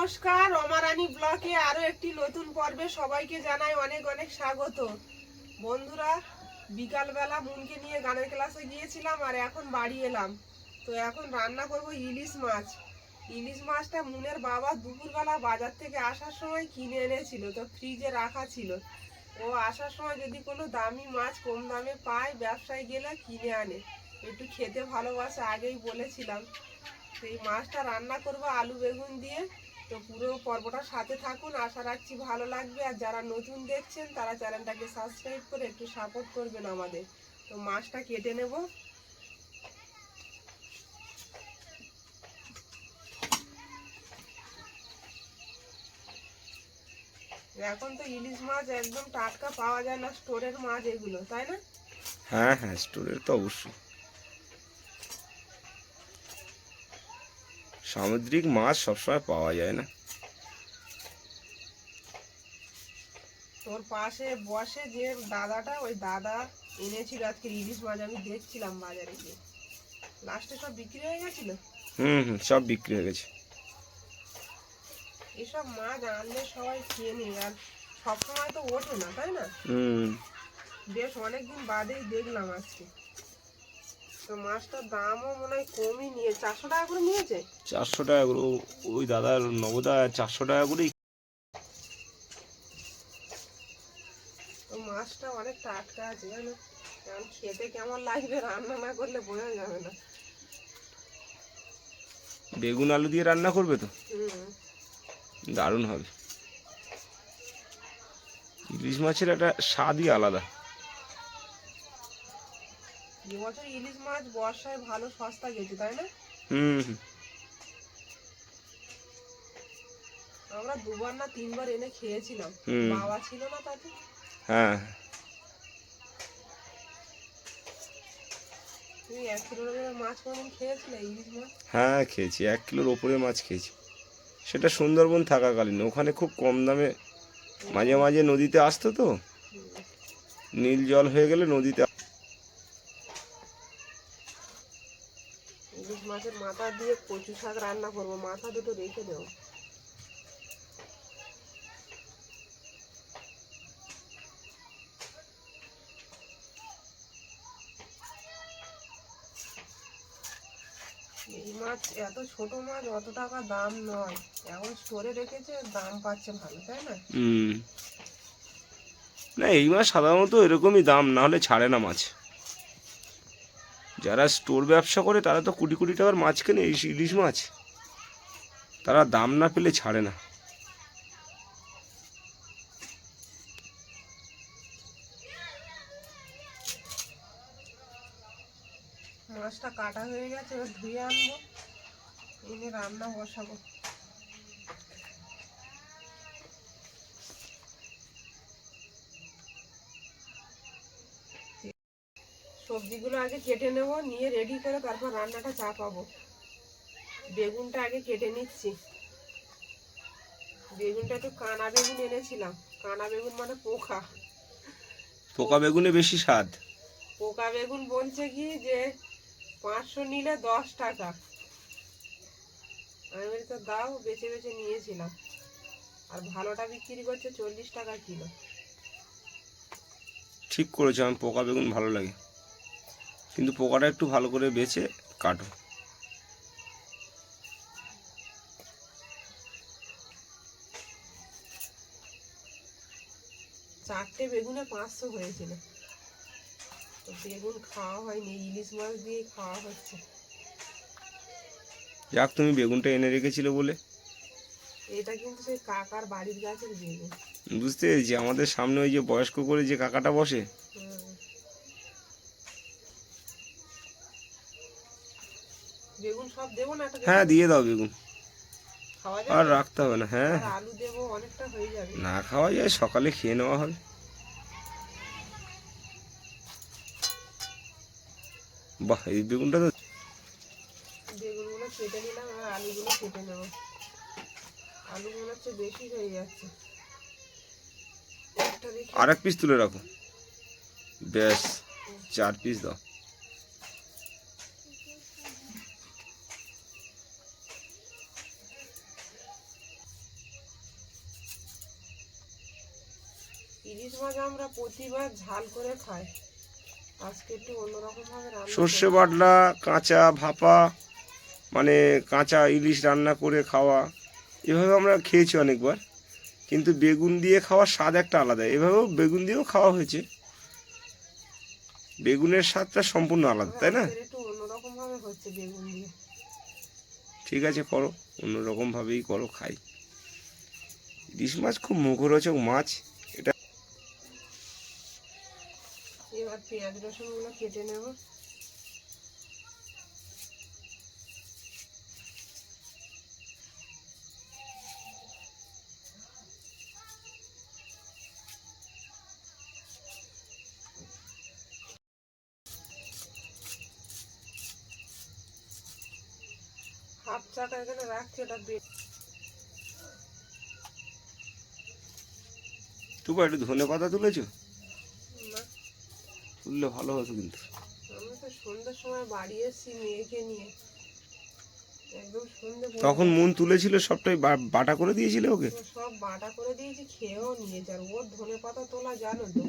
নমস্কার, অমারানি ব্লকে আরও একটি নতুন পর্বে সবাইকে জানাই অনেক অনেক স্বাগত। বন্ধুরা, বিকালবেলা মুনকে নিয়ে গানের ক্লাসে গিয়েছিলাম আর এখন বাড়ি এলাম। তো এখন রান্না করব ইলিশ মাছ। ইলিশ মাছটা মুনের বাবা দুপুরবেলা বাজার থেকে আসার সময় কিনে এনেছিল, তো ফ্রিজে রাখা ছিল। ও আসার সময় যদি কোনো দামি মাছ কম দামে পায়, ব্যবসায় গেলে কিনে আনে। একটু খেতে ভালোবাসে, আগেই বলেছিলাম। সেই মাছটা রান্না করব আলু বেগুন দিয়ে। তো পুরো পর্বটা সাথে থাকুন। আশা রাখছি ভালো লাগবে। আর যারা নতুন দেখছেন, তারা চ্যানেলটাকে সাবস্ক্রাইব করে একটু সাপোর্ট করবেন আমাদের। তো মাছটা কেটে নেব। এখন তো ইলিশ মাছ একদম টাটকা পাওয়া যায় না, স্টোরের মাছ এগুলো, তাই না? হ্যাঁ হ্যাঁ স্টোরের তো অবশ্যই। সামুদ্রিক মাছ সবসময় পাওয়া যায় না। তোর পাশে বসে যে দাদাটা ওই দাদা এনেছিল আজকে ইলিশ মাছ আমি দেখছিলাম বাজারে গিয়ে। লাস্টে সব বিক্রি হয়ে গেছিল? হুম হুম সব বিক্রি হয়ে গেছে। এসব মাছ আনলে সবাই খেয়ে নিই আর সবসময় তো ওঠে না তাই না? হুম। বেশ অনেকদিন বাদেই দেখলাম আজকে। তো মাছটার দামও মনে হয় কমই নিয়ে চারশো টাকা করে নিয়েছে? চারশো টাকা করে ওই দাদার নবদা চারশো টাকা করেই তো মাছটা অনেক টাটকা আছে জানো? কারণ খেতে কেমন লাগবে রান্না না করলে বোঝা যাবে না। বেগুন আলু দিয়ে রান্না করবে তো? দারুণ হবে। ইলিশ মাছের একটা স্বাদই আলাদা। এবছর ইলিশ মাছ বর্ষায় ভালো সস্তা গেছে তাই না? হুম। আমরা দুবার না তিনবার এনে খেয়েছিলাম। বাবা ছিল না তাতে। হ্যাঁ। তুমি এক কিলো মাছ কোনদিন খেয়েছিলে ইলিশ মাছ? হ্যাঁ খেয়েছি। এক কিলোর ওপরে মাছ খেয়েছি। সেটা সুন্দরবন থাকাকালীন। ওখানে খুব কম দামে মাঝে মাঝে নদীতে আসতো তো। নীল জল হয়ে গেলে নদীতে ইলিশ মাছের মাথা দিয়ে কচু শাক রান্না করব। মাথা দুটো রেখে দেবো। এই মাছ এত ছোট মাছ, অত টাকা দাম নয়। এখন স্টোরে রেখেছে, দাম পাচ্ছে ভালো, তাই না? না, এই মাছ সাধারণত এরকমই দাম, না হলে ছাড়ে না মাছ। যারা স্টোর ব্যবসা করে, তারা তো কোটি কোটি টাকার মাছ কেনে ইলিশ মাছ। তারা দাম না পেলে ছাড়ে না। মাছটা কাটা হয়ে গেছে ধুয়ে আনব। এনে রান্না বসাবো। সবজিগুলো আগে কেটে নেব নিয়ে রেডি করে তারপর রান্নাটা চাপাবো বেগুনটা আগে কেটে নিচ্ছি। বেগুনটা একটু কানা বেগুন এনেছিলাম। কানা বেগুন মানে পোকা। পোকা বেগুনে বেশি স্বাদ। পোকা বেগুন বলছে কি যে পাঁচশো নিলে দশ টাকা। আমি তো দাও বেছে বেছে নিয়েছিলাম। আর ভালোটা বিক্রি করছে চল্লিশ টাকা কিলো। ঠিক করেছ আমি পোকা বেগুন ভালো লাগে। কিন্তু পোকাটা একটু ভালো করে বেছে কাটো। চারটে বেগুনে পাঁচশো হয়েছিল। তো বেগুন খাওয়া হয়নি ইলিশ মাছ দিয়ে খাওয়া হচ্ছে। যাক তুমি বেগুনটা এনে রেখেছিলে বলে। এটা কিন্তু সেই কাকার বাড়ির গাছের বেগুন। বুঝতে পেরেছি আমাদের সামনে ওই যে বয়স্ক করে যে কাকাটা বসে। হুম। বেগুন সব দেবো না হ্যাঁ দিয়ে দাও বেগুন। আর রাখতে হবে না হ্যাঁ। আলু দেবো অনেকটা হয়ে যাবে। না খাওয়া যায় সকালে খেয়ে নেওয়া হবে বাহ এই বেগুনটা তো বেগুনগুলো কেটে নিলাম আর আলুগুলো কেটে নেব। আলুগুলো হচ্ছে বেশি হয়ে যাচ্ছে। আর এক পিস তুলে রাখো। ব্যাস চার পিস দাও ইলিশ মাছ আমরা প্রতিবার ঝাল করে খাই। আজকে একটু রান্না সর্ষে বাটলা কাঁচা ভাপা মানে কাঁচা ইলিশ রান্না করে খাওয়া এভাবে আমরা খেয়েছি অনেকবার। কিন্তু বেগুন দিয়ে খাওয়ার স্বাদ একটা আলাদা। এভাবেও বেগুন দিয়েও খাওয়া হয়েছে। বেগুনের স্বাদটা সম্পূর্ণ আলাদা তাই না? একটু অন্যরকম হচ্ছে বেগুন দিয়ে। ঠিক আছে করো। অন্যরকমভাবেই করো খাই। ইলিশ মাছ খুব মুখরোচক মাছ এটা এবার পেঁয়াজ রসুনগুলো কেটে নেব। হাফ চাকা এখানে রাখছি, ওটা তুবা একটু ধনে পাতা তুলেছো? তুললে ভালো হতো কিন্তু। আমি তো সন্ধ্যের সময় বাড়ি এসেছি মেয়েকে নিয়ে। একদম সন্ধ্যে তখন মন তুলেছিল সবটাই বা- বাটা করে দিয়েছিলে ওকে? সব বাটা করে দিয়েছি খেয়েও নিয়েছে আর ওর ধনে পাতা তোলা জানো তো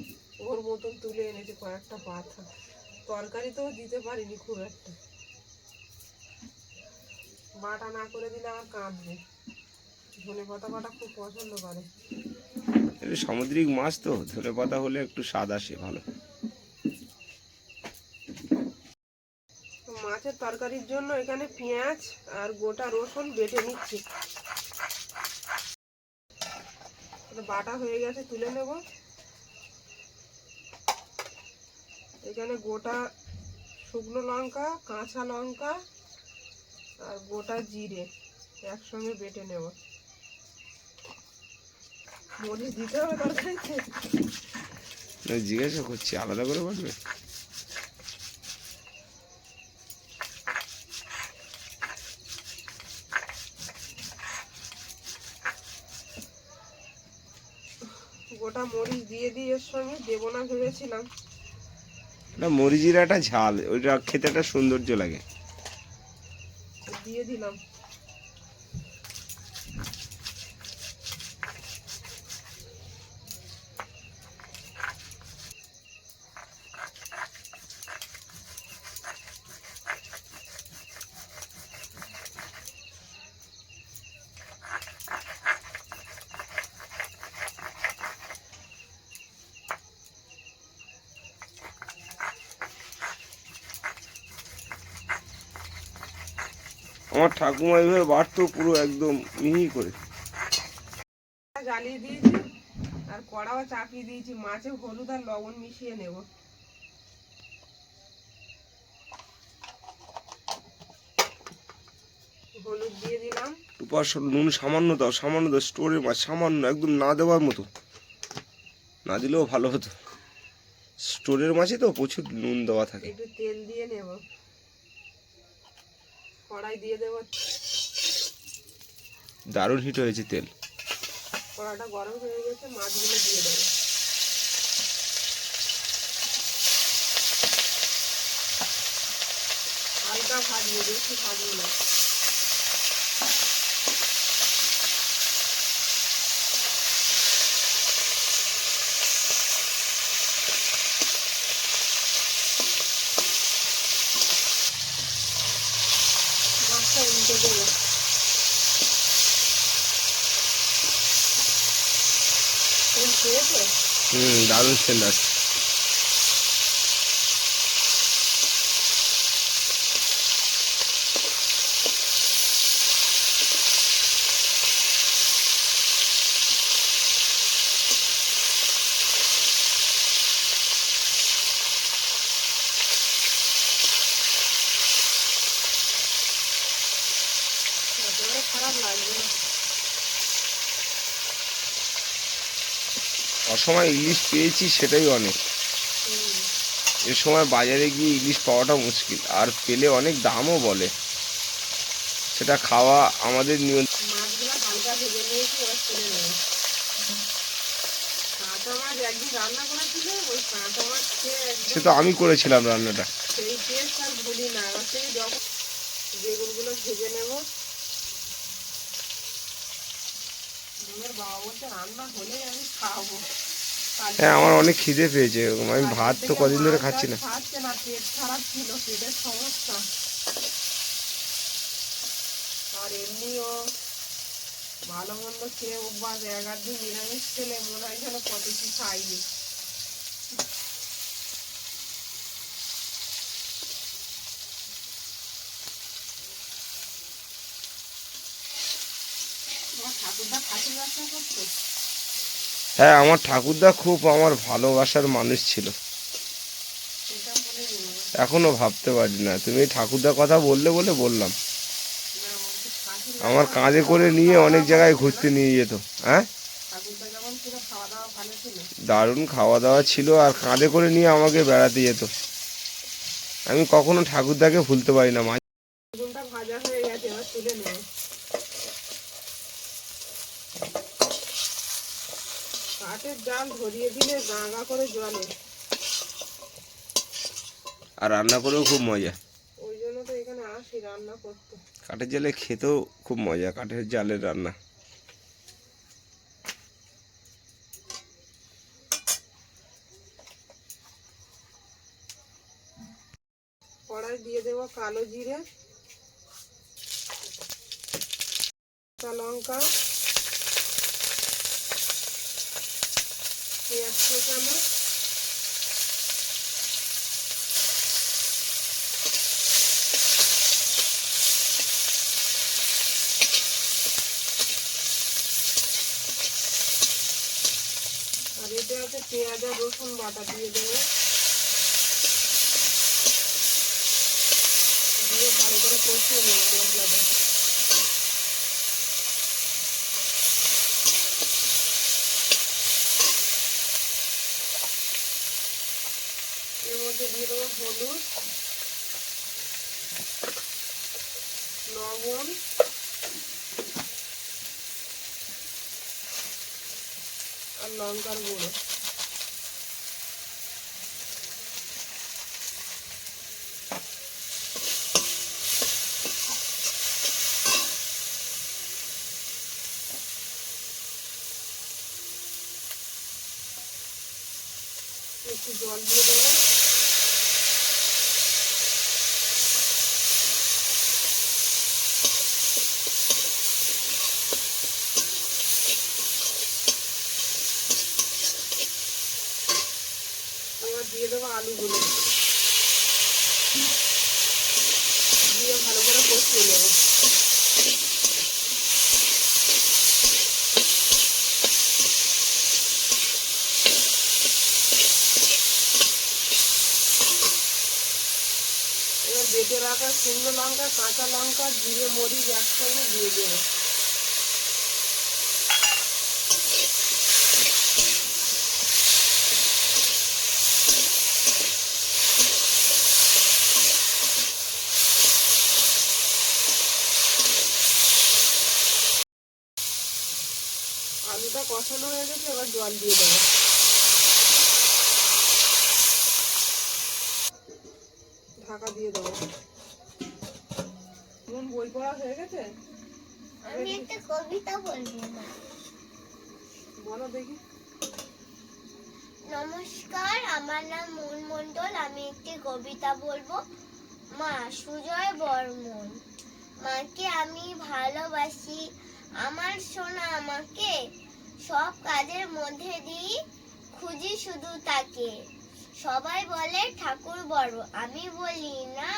ওর মতন তুলে এনেছে কয়েকটা পাতা। তরকারি তো দিতে পারিনি খুব একটা। বাটা না করে দিলে আমার কাঁদবে। ধনে পাতা বাটা খুব পছন্দ করে। এটা সামুদ্রিক মাছ তো ধনে পাতা হলে একটু স্বাদ আসে ভালো তো মাছের তরকারির জন্য এখানে পেঁয়াজ আর গোটা রসুন বেটে নিচ্ছি। বাটা হয়ে গেছে, তুলে নেব। এখানে গোটা শুকনো লঙ্কা, কাঁচা লঙ্কা আর গোটা জিরে একসঙ্গে বেটে নেব। মরিচ দিতে হবে তরকারিতে? জিজ্ঞাসা করছি, আলাদা করে বাটবে গোটা মরিচ দিয়ে দিই এর সঙ্গে দেবো না ভেবেছিলাম। না মরিচির একটা ঝাল ওইটা খেতে একটা সৌন্দর্য লাগে। দিয়ে দিলাম। আমার ঠাকুমা এইভাবে বাটতো পুরো একদম মিহি করে। জ্বালিয়ে দিয়েছি আর কড়াও চাপিয়ে দিয়েছি মাছে হলুদ আর লবণ মিশিয়ে নেব। হলুদ দিয়ে দিলাম। উপাস নুন সামান্য দাও সামান্য দাও স্টোরের মাছ সামান্য একদম না দেওয়ার মতো। না দিলেও ভালো হতো। স্টোরের মাছে তো প্রচুর নুন দেওয়া থাকে। একটু তেল দিয়ে নেব। কড়াই দিয়ে দেবো। দারুণ হিট হয়েছে তেল। কড়াটা গরম হয়ে গেছে মাছগুলো দিয়ে দেবো। হালকা ভাজবো বেশি ভাজবো না মাছটা উল্টে দেবো তুমি খেয়েছো হুম দারুণ সেন্ট আছে একেবারে খারাপ লাগবে না অসময় ইলিশ পেয়েছি সেটাই অনেক। এ সময় বাজারে গিয়ে ইলিশ পাওয়াটা মুশকিল আর পেলে অনেক দামও বলে। সেটা খাওয়া আমাদের নিয়ম সে তো আমি করেছিলাম রান্নাটা। সেই টেস্ট আর ভুলি না। থেকে যখন বেগুনগুলো ভেজে নেব আমার বাবা বলছে রান্না হলে আমি খাব খালি হ্যাঁ আমার অনেক খিদে পেয়েছে। এরকম আমি ভাত তো কদিন ধরে খাচ্ছি না। পেট খারাপ ছিল পেটের সমস্যা। আর এমনিও ভালো মন্দ খেয়ে অভ্যাস এক দিন নিরামিষ খেলে মনে হয় যেন কত কি খাইনি তোমার ঠাকুরদা খাসির ব্যবসা করতো হ্যাঁ আমার ঠাকুরদা খুব আমার ভালোবাসার মানুষ ছিল। এখনও ভাবতে পারি না। তুমি ঠাকুরদার কথা বললে বলে বললাম। আমার কাঁধে করে নিয়ে অনেক জায়গায় ঘুরতে নিয়ে যেত হ্যাঁ? দারুণ খাওয়া দাওয়া ছিল আর কাঁধে করে নিয়ে আমাকে বেড়াতে যেত। আমি কখনো ঠাকুরদাকে ভুলতে পারি না মাঝে বেগুনটা ভাজা হয়ে গেছে এবার তুলে নেব ধরিয়ে দিলে গা গা করে জলে। আর রান্না করেও খুব মজা। ওই জন্য তো এখানে আসি রান্না করতে। কাঠের জালে খেতেও খুব মজা কাঠের জালের রান্না। কড়াই দিয়ে দেবো কালো জিরে কাঁচা লঙ্কা পেঁয়াজ কুচানো আর এতে আছে পেঁয়াজ আর রসুন বাটা দিয়ে দেবো। দিয়ে ভালো করে কষিয়ে নেব মশলাটা এর মধ্যে দিয়ে দেবো হলুদ লবণ আর লঙ্কার গুঁড়ো। একটু জল দিয়ে দেবো এবার দিয়ে দেবো আলুগুলো দিয়ে ভালো করে কষিয়ে নেব এবার বেটে রাখা শুকনো লঙ্কা, কাঁচা লঙ্কা, জিরে, মরিচ একসঙ্গে দিয়ে দেবো। আলুটা কষানো হয়ে গেছে, এবার জল দিয়ে দেবো। ঢাকা দিয়ে দেবো। বই পড়া হয়ে গেছে? আমি একটা কবিতা বলব বলো দেখি। নমস্কার আমার নাম মূল মণ্ডল আমি একটি কবিতা বলব। মা সুজয় বর্মন মাকে আমি ভালোবাসি। আমার সোনা আমাকে সব কাজের মধ্যে দিই খুঁজি শুধু তাকে। সবাই বলে ঠাকুর বড়। আমি বলি না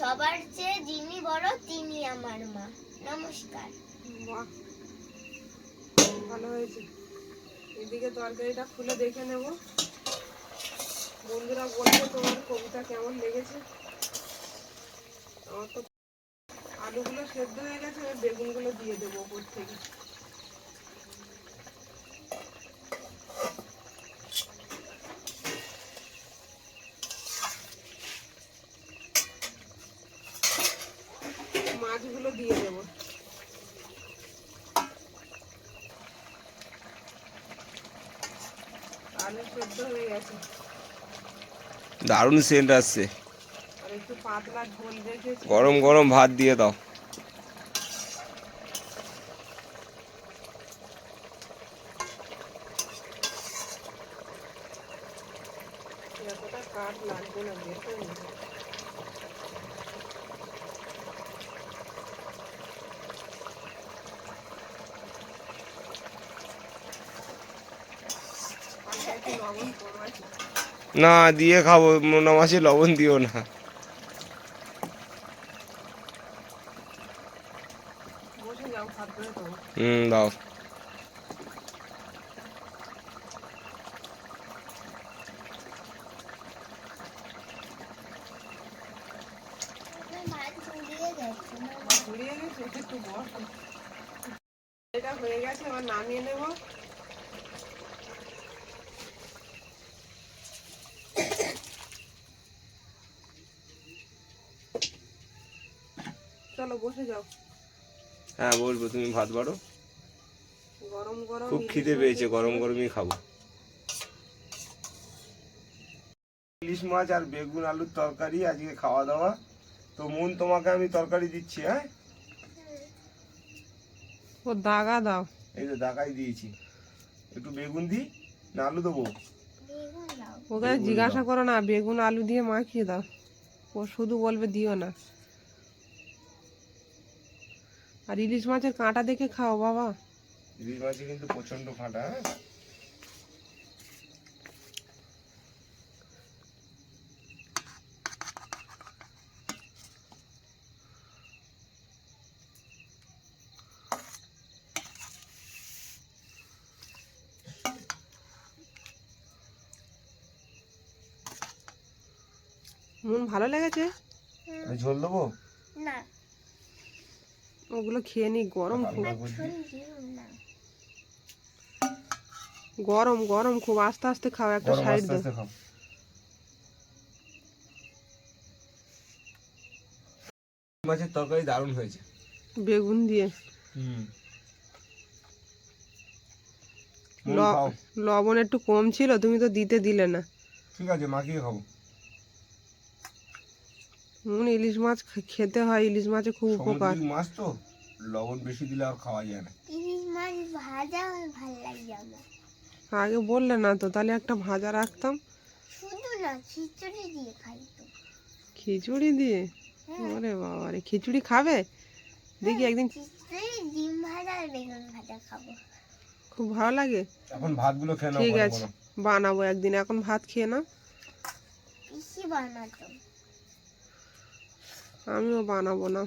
সবার চেয়ে যিনি বড় তিনি আমার মা। নমস্কার। ভালো হয়েছে। এদিকে তরকারিটা খুলে দেখে নেব। বন্ধুরা বলবে তোমার কবিতা কেমন লেগেছে? আমার তো আলুগুলো সেদ্ধ হয়ে গেছে, এবার বেগুনগুলো দিয়ে দেবো ওপর থেকে মাছগুলো দিয়ে দেবো আলু সেদ্ধ হয়ে গেছে দারুণ সেন্ট আসছে। গরম গরম ভাত দিয়ে দাও কাঠ লাগবে না বের করে নিবো। আচ্ছা, একটু লবণ কম আছে। না দিয়ে খাব। মোনা মাছে লবণ দিও না। হুম দাও ভাত ফুরিয়ে গেছে ঘুরিয়ে গেছে একটু বস এটা হয়ে গেছে এবার নামিয়ে নেব চলো বসে যাও। হ্যাঁ বলব তুমি ভাত বাড়ো। গরম গরম খুব ইলিশ খিদে পেয়েছে গরম গরমই খাব। ইলিশ মাছ আর বেগুন আলুর তরকারি আজকে খাওয়া দাওয়া। তো মন তোমাকে আমি তরকারি দিচ্ছি হ্যাঁ? ও দাগা দাও। এই তো ডাকাই দিয়েছি। একটু বেগুন দিই না আলু দেবো? ওকে জিজ্ঞাসা করো না বেগুন আলু দিয়ে মাখিয়ে দাও। ও শুধু বলবে দিও না। আর ইলিশ মাছের কাঁটা দেখে খাও বাবা। ইলিশ মাছে কিন্তু প্রচণ্ড ফাটা হ্যাঁ? মন ভালো লেগেছে? আমি ঝোল দেবো? না। ওগুলো খেয়ে নি গরম খুব। গরম গরম খুব। আস্তে আস্তে খাও একটা সাইড দাও মাছের তরকারি দারুণ হয়েছে। বেগুন দিয়ে। হুম। লবণ একটু কম ছিল তুমি তো দিতে দিলে না। ঠিক আছে মাখিয়ে খাব। মন ইলিশ মাছ খেতে হয় ইলিশ মাছে খুব উপকার। মাছ তো লবণ বেশি দিলে আর খাওয়া যায় না। ইলিশ মাছ ভাজা ভালো লাগে আমার। আগে বললে না তো তাহলে একটা ভাজা রাখতাম। শুধু না খিচুড়ি দিয়ে খাই তো। খিচুড়ি দিয়ে? হ্যাঁ। ওরে বাবা রে খিচুড়ি খাবে? দেখি একদিন ডিম ভাজা আর বেগুন ভাজা খাব। খুব ভালো লাগে? এখন ভাতগুলো খেয়ে নাও ঠিক আছে বানাবো একদিন এখন ভাত খেয়ে নাও। পিসি বানাতো। আমিও বানাবো না।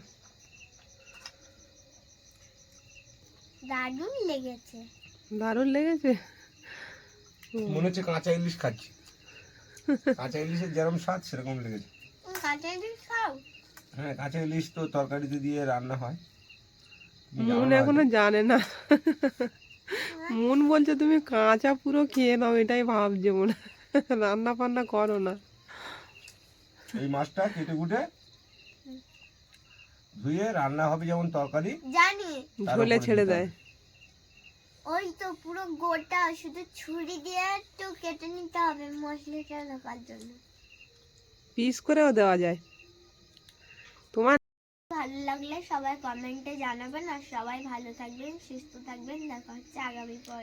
দারুণ লেগেছে। দারুণ লেগেছে? মনে হচ্ছে কাঁচা ইলিশ খাচ্ছি। কাঁচা ইলিশের যেরকম স্বাদ সেরকম লেগেছে। কাঁচা ইলিশ খাও? হ্যাঁ কাঁচা ইলিশ তো তরকারিতে দিয়ে রান্না হয়। মন এখনও জানে না। মন বলছে তুমি কাঁচা পুরো খেয়ে নাও এটাই ভাবছে মনে রান্না ফান্না করো না। এই মাছটা কেটে কুটে ধুয়ে রান্না হবে যেমন তরকারি জানি। তার ঝোলে ছেড়ে দেয়। ওই তো পুরো গোটা শুধু ছুরি দিয়ে একটু কেটে নিতে হবে মশলাটা ঢোকার জন্য। পিস করেও দেওয়া যায়। তোমার ভালো লাগলে সবাই কমেন্টে জানাবেন আর সবাই ভালো থাকবেন সুস্থ থাকবেন। দেখা হচ্ছে আগামী পর